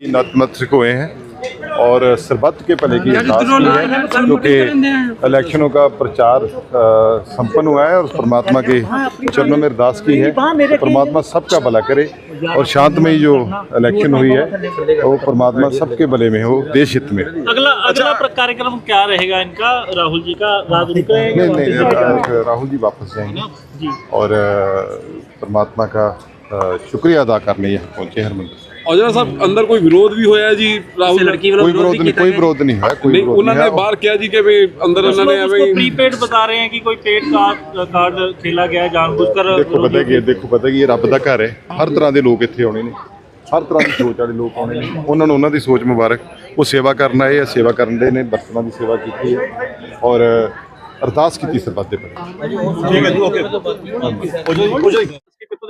नतमस्तक हुए हैं और सरबत के भले की है क्योंकि इलेक्शनों का प्रचार संपन्न हुआ है और परमात्मा के चरणों में अरदास की है परमात्मा सबका भला करे और शांतमयी जो इलेक्शन हुई है वो परमात्मा सबके भले में हो देश हित में। अगला अगला कार्यक्रम क्या रहेगा इनका? राहुल जी का नहीं नहीं राहुल जी वापस जाएँगे। और परमात्मा का ਸ਼ੁਕਰੀਆ ਅਦਾ ਕਰਨ ਲਈ ਪਹੁੰਚੇ ਹਰਮੰਦਰ ਸਿੰਘ ਔਜਲਾ ਸਾਹਿਬ ਅੰਦਰ ਕੋਈ ਵਿਰੋਧ ਵੀ ਹੋਇਆ ਜੀ ਰਾਹੁਲ? ਕੋਈ ਵਿਰੋਧ ਨਹੀਂ ਕੋਈ ਵਿਰੋਧ ਨਹੀਂ ਹੋਇਆ ਕੋਈ ਵਿਰੋਧ ਉਹਨਾਂ ਨੇ ਬਾਹਰ ਕਿਹਾ ਜੀ ਕਿ ਵੀ ਅੰਦਰ ਉਹਨਾਂ ਨੇ ਐਵੇਂ ਹੀ ਪ੍ਰੀਪੇਡ ਬਤਾ ਰਹੇ ਹੈ ਕਿ ਕੋਈ ਪੇਡ ਕਾਰਡ ਖੇਲਾ ਗਿਆ ਜਾਣਬੁੱਝ ਕਰ ਦੇਖੋ ਪਤਾ ਕੀ ਦੇਖੋ। ਪਤਾ ਕੀ ਇਹ ਰੱਬ ਦਾ ਘਰ ਹੈ। ਹਰ ਤਰ੍ਹਾਂ ਦੇ ਲੋਕ ਇੱਥੇ ਆਉਣੇ ਨੇ। ਹਰ ਤਰ੍ਹਾਂ ਦੀ ਸੋਚ ਵਾਲੇ ਲੋਕ ਆਉਣੇ ਨੇ। ਉਹਨਾਂ ਨੂੰ ਉਹਨਾਂ ਦੀ ਸੋਚ ਮੁਬਾਰਕ। ਉਹ ਸੇਵਾ ਕਰਨ ਆਏ ਆ ਸੇਵਾ ਕਰਨ ਦੇ ਨੇ ਬਰਤਨਾਂ ਦੀ ਸੇਵਾ ਕੀਤੀ ਹੈ। ਔਰ ਅਰਦਾਸ ਕੀਤੀ ਸਰਬੱਤ ਦੇ ਪ੍ਰਤੀ। ਠੀਕ ਹੈ ਜੀ ਓਕੇ।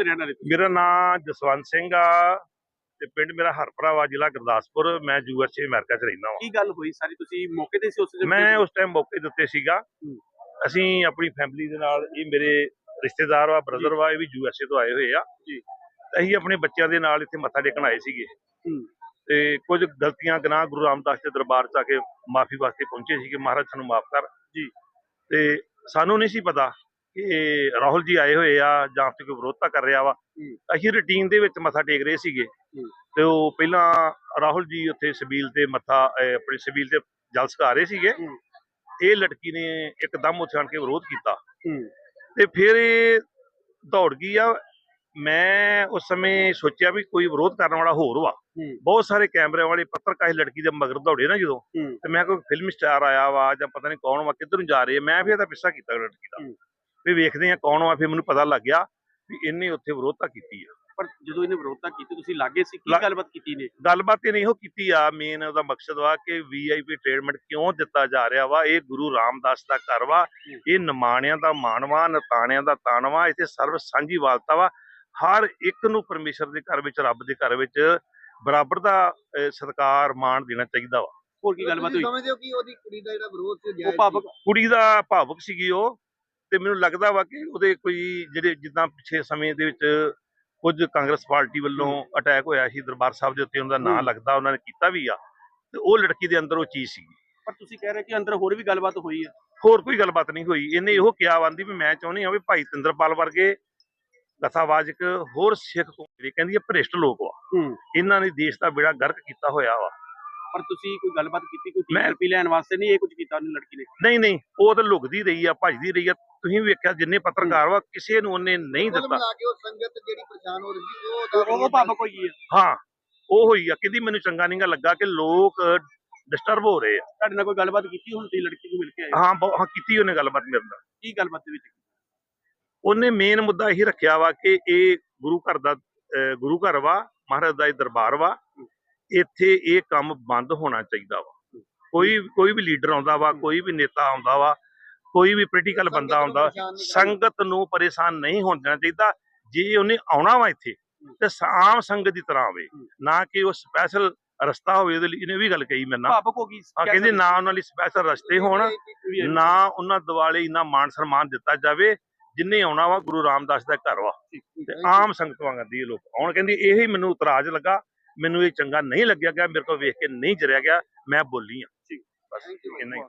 ਮੇਰਾ ਨਾਮ ਜਸਵੰਤ ਸਿੰਘ ਆ ਤੇ ਪਿੰਡ ਮੇਰਾ ਹਰਪਰਾ ਵਾ ਜ਼ਿਲ੍ਹਾ ਗੁਰਦਾਸਪੁਰ। ਮੈਂ ਯੂਐਸਏ ਅਮਰੀਕਾ ਚ ਰਹਿੰਦਾ ਕੀ ਗੱਲ ਹੋਈ? ਸਾਰੀ ਤੁਸੀਂ ਮੌਕੇ ਤੇ ਸੀ ਉਸ ਵਾਂ ਮੈਂ ਉਸ ਟਾਈਮ ਮੌਕੇ ਦੇ ਉੱਤੇ ਸੀਗਾ। ਅਸੀਂ ਆਪਣੀ ਫੈਮਿਲੀ ਦੇ ਨਾਲ ਇਹ ਮੇਰੇ ਰਿਸ਼ਤੇਦਾਰ ਵਾ ਬ੍ਰਦਰ ਵਾ ਇਹ ਵੀ ਯੂਐਸਏ ਤੋਂ ਆਏ ਹੋਏ ਆ। ਜੀ। ਅਸੀਂ ਆਪਣੇ ਬੱਚਿਆਂ ਦੇ ਨਾਲ ਇੱਥੇ ਮੱਥਾ ਟੇਕਣ ਆਏ ਸੀਗੇ। ਤੇ ਕੁਝ ਗਲਤੀਆਂ ਗੁਨਾਹ ਗੁਰੂ ਰਾਮਦਾਸ ਦੇ ਦਰਬਾਰ ਚ ਆ ਕੇ ਮਾਫੀ ਵਾਸਤੇ ਪਹੁੰਚੇ ਸੀਗੇ। ਮਹਾਰਾਜ ਸਾਨੂੰ ਮਾਫ ਕਰ। ਜੀ। ਤੇ ਸਾਨੂੰ ਨਹੀਂ ਸੀ ਪਤਾ ਕਿ ਰਾਹੁਲ ਜੀ ਆਏ ਹੋਏ ਆ ਜਾਂ ਫਿਰ ਕੋਈ ਵਿਰੋਧਤਾ ਕਰ ਰਿਹਾ ਵਾ ਅਸੀਂ ਰੁਟੀਨ ਦੇ ਵਿੱਚ ਮੱਥਾ ਟੇਕ ਰਹੇ ਸੀਗੇ ਤੇ ਉਹ ਪਹਿਲਾਂ ਰਾਹੁਲ ਜੀ ਉੱਥੇ ਸਬੀਲ ਤੇ ਮੱਥਾ ਆਪਣੀ ਸਬੀਲ ਤੇ ਜਲ ਸਕਾ ਰਹੇ ਸੀਗੇ। ਇਹ ਲੜਕੀ ਨੇ ਇੱਕਦਮ ਉੱਥੇ ਆਣ ਕੇ ਵਿਰੋਧ ਕੀਤਾ। ਤੇ ਫਿਰ ਇਹ ਦੌੜ ਗਈ ਆ ਮੈਂ ਉਸ ਸਮੇਂ ਸੋਚਿਆ ਵੀ ਕੋਈ ਵਿਰੋਧ ਕਰਨ ਵਾਲਾ ਹੋਰ ਵਾ। ਬਹੁਤ ਸਾਰੇ ਕੈਮਰੇ ਵਾਲੇ ਪੱਤਰਕਾਰ ਇਸ ਲੜਕੀ ਦੇ ਮਗਰ ਦੌੜੇ ਨਾ ਜਦੋਂ। ਤੇ ਮੈਂ ਕੋਈ ਫਿਲਮ ਸਟਾਰ ਆਇਆ ਵਾ ਜਾਂ ਪਤਾ ਨਹੀਂ ਕੌਣ ਵਾ ਕਿੱਧਰ ਨੂੰ ਜਾ ਰਹੇ ਮੈਂ ਫਿਰ ਇਹਦਾ ਪਿੱਛਾ ਕੀਤਾ ਲੜਕੀ ਦਾ। ਵੀ ਵੇਖਦੇ ਆ ਕੌਣ ਵਾ ਫਿਰ ਮੈਨੂੰ ਪਤਾ ਲੱਗ ਗਿਆ ਵੀ ਇਹਨੇ ਉੱਥੇ ਵਿਰੋਧਤਾ ਕੀਤੀ ਆ। ਪਰ ਜਦੋਂ ਇਹਨੇ ਵਿਰੋਧਤਾ ਕੀਤੀ ਤੁਸੀਂ ਲਾਗੇ ਸੀ ਕੀ ਗੱਲਬਾਤ ਕੀਤੀ ਨੇ? ਗੱਲਬਾਤ ਇਹ ਨਹੀਂ ਉਹ ਕੀਤੀ ਆ ਮੇਨ ਉਹਦਾ ਮਕਸਦ ਵਾ ਕਿ ਵੀਆਈਪੀ ਟ੍ਰੀਟਮੈਂਟ ਕਿਉਂ ਦਿੱਤਾ ਜਾ ਰਿਹਾ ਵਾ ਇਹ ਗੁਰੂ ਰਾਮਦਾਸ ਦਾ ਘਰ ਵਾ ਇਹ ਨਿਮਾਣਿਆਂ ਦਾ ਮਾਣਵਾ ਨਤਾਣਿਆਂ ਦਾ ਤਾਣਵਾ ਇੱਥੇ ਸਰਵ ਸਾਂਝੀ ਵਾਲਤਾ ਵਾ। ਹਰ ਇੱਕ ਨੂੰ ਪਰਮੇਸ਼ਰ ਦੇ ਘਰ ਵਿੱਚ ਰੱਬ ਦੇ ਘਰ ਵਿੱਚ ਬਰਾਬਰ ਦਾ ਸਤਿਕਾਰ ਮਾਣ ਦੇਣਾ ਚਾਹੀਦਾ ਵਾ। ਹੋਰ ਕੀ ਗੱਲਬਾਤ ਹੋਈ? ਸਮਝਦੇ ਹੋ ਕਿ ਉਹਦੀ ਕੁੜੀ ਦਾ ਜਿਹੜਾ ਵਿਰੋਧ ਸੀ ਉਹ ਭਾਵਕ ਕੁੜੀ ਦਾ ਭਾਵੁਕ ਸੀਗੀ ਉਹ। ਤੇ ਮੈਨੂੰ ਲੱਗਦਾ ਵਾ ਕਿ ਉਹਦੇ ਕੋਈ ਜਿਹੜੇ ਜਿੱਦਾਂ ਪਿਛੇ ਸਮੇਂ ਦੇ ਵਿੱਚ ਕੁਝ ਕਾਂਗਰਸ ਪਾਰਟੀ ਵੱਲੋਂ ਅਟੈਕ ਹੋਇਆ ਸੀ ਦਰਬਾਰ ਸਾਹਿਬ ਦੇ ਉੱਤੇ ਉਹਨਾਂ ਦਾ ਨਾਂ। ਲੱਗਦਾ ਉਹਨਾਂ ਨੇ ਕੀਤਾ ਵੀ ਆ ਤੇ ਉਹ ਲੜਕੀ ਦੇ ਅੰਦਰ ਉਹ ਚੀਜ਼ ਸੀਗੀ। ਪਰ ਤੁਸੀਂ ਕਹਿ ਰਹੇ ਕਿ ਅੰਦਰ ਹੋਰ ਵੀ ਗੱਲਬਾਤ ਹੋਈ ਹੈ? ਹੋਰ ਕੋਈ ਗੱਲਬਾਤ ਨਹੀਂ ਹੋਈ। ਇਹਨੇ ਇਹੋ ਕਿਹਾ ਆਂਦੀ ਵੀ ਮੈਂ ਚਾਹੁੰਦੀ ਹਾਂ ਵੀ ਭਾਈ ਤਿੰਦਰਪਾਲ ਵਰਗੇ ਕਥਾਵਾਚਕ ਹੋਰ ਸਿੱਖ ਕੌਮ ਕਹਿੰਦੀ ਹੈ ਭ੍ਰਿਸ਼ਟ ਲੋਕ ਵਾ। ਹੂੰ। ਇਹਨਾਂ ਨੇ ਦੇਸ਼ ਦਾ ਬੇੜਾ ਗਰਕ ਕੀਤਾ ਹੋਇਆ ਵਾ। ਪਰ ਤੁਸੀਂ ਕੋਈ ਗੱਲਬਾਤ ਕੀਤੀ ਕੋਈ ਮੈਂ- ਟੀਆਰਪੀ ਲੈਣ ਵਾਸਤੇ? ਨਹੀਂ ਇਹ ਕੁਝ ਕੀਤਾ ਉਹਨੇ ਲੜਕੀ ਨੇ? ਨਹੀਂ ਨਹੀਂ ਉਹ ਤਾਂ ਲੁਕਦੀ ਰਹੀ ਆ ਭੱਜਦੀ ਰਹੀ ਆ। ਤੁਸੀਂ ਵੀ ਵੇਖਿਆ ਜਿੰਨੇ ਪੱਤਰਕਾਰ ਵਾ ਕਿਸੇ ਨੂੰ ਉਹਨੇ ਨਹੀਂ ਕੁੱਲ ਦਿੱਤਾ। ਮਿਲਾ ਕੇ ਉਹ ਸੰਗਤ ਜਿਹੜੀ ਪਰੇਸ਼ਾਨ ਹੋ ਰਹੀ ਸੀ ਉਹ ਉਹ ਉਹ ਭਾਵਕ ਹੋਈ ਹੈ ਹਾਂ ਉਹ ਹੋਈ ਆ। ਕਹਿੰਦੀ ਮੈਨੂੰ ਚੰਗਾ ਨਹੀਂਗਾ ਲੱਗਾ ਕਿ ਲੋਕ ਡਿਸਟਰਬ ਹੋ ਰਹੇ ਆ। ਤੁਹਾਡੇ ਨਾਲ ਕੋਈ ਗੱਲਬਾਤ ਕੀਤੀ ਹੁਣ ਤੁਸੀਂ ਲੜਕੀ ਨੂੰ ਮਿਲ ਕੇ ਆਏ? ਹੋ। ਹਾਂ ਬਹੁ- ਹਾਂ ਕੀਤੀ ਉਹਨੇ ਗੱਲਬਾਤ ਮੇਰੇ ਨਾਲ। ਕੀ ਗੱਲਬਾਤ ਦੇ ਵਿੱਚ? ਉਹਨੇ ਮੇਨ ਮੁੱਦਾ ਇਹੀ ਰੱਖਿਆ ਵਾ ਕਿ ਇਹ ਗੁਰੂ ਘਰ ਦਾ ਅਹ ਗੁਰੂ ਘਰ ਵਾ ਮਹਾਰਾਜ ਦਾ ਇਹ ਦਰਬਾਰ ਵਾ। ਇੱਥੇ ਇਹ ਕੰਮ ਬੰਦ ਹੋਣਾ ਚਾਹੀਦਾ ਵਾ। ਕੋਈ ਕੋਈ ਵੀ ਲੀਡਰ ਆਉਂਦਾ ਵਾ ਕੋਈ ਵੀ ਨੇਤਾ ਆਉਂਦਾ ਵਾ ਕੋਈ ਵੀ ਪੋਲੀਟੀਕਲ ਬੰਦਾ ਆਉਂਦਾ। ਸੰਗਤ ਨੂੰ ਪਰੇਸ਼ਾਨ ਨਹੀਂ ਹੋਣ ਦੇਣਾ ਚਾਹੀਦਾ। ਜੇ ਉਹਨੇ ਆਉਣਾ ਵਾ ਇੱਥੇ ਤੇ ਆਮ ਸੰਗਤ ਦੀ ਤਰ੍ਹਾਂ ਆਵੇ ਨਾ ਕਿ ਉਹ ਸਪੈਸ਼ਲ ਰਸਤਾ ਹੋਵੇ ਉਹਦੇ ਲਈ। ਇਹਨੇ ਵੀ ਗੱਲ ਕਹੀ ਮੇਰੇ ਨਾਲ। ਭਾਵਕ ਹੋ ਗਈ ਹਾਂ ਕਹਿੰਦੇ ਨਾ ਉਹਨਾਂ ਲਈ ਸਪੈਸ਼ਲ ਰਸਤੇ ਹੋਣ ਨਾ ਉਹਨਾਂ ਦਿਵਾਲੇ ਇੰਨਾ ਮਾਣ ਸਨਮਾਨ ਦਿੱਤਾ ਜਾਵੇ ਜਿੰਨੇ ਆਉਣਾ ਵਾ ਗੁਰੂ ਰਾਮਦਾਸ ਦਾ ਘਰ ਵਾ। ਤੇ ਆਮ ਸੰਗਤ ਵਾਂਗ ਦੀ ਲੋਕ ਆਉਣ। ਕਹਿੰਦੀ ਇਹ ਹੀ ਮੈਨੂੰ ਇਤਰਾਜ਼ ਲੱਗਾ ਮੈਨੂੰ ਇਹ ਚੰਗਾ ਨਹੀਂ ਲੱਗਿਆ ਗਿਆ ਮੇਰੇ ਕੋਲ ਵੇਖ ਕੇ ਨਹੀਂ ਜਰਿਆ ਗਿਆ ਮੈਂ ਬੋਲੀ ਆ। ਬਸ ਇੰਨਾ ਹੀ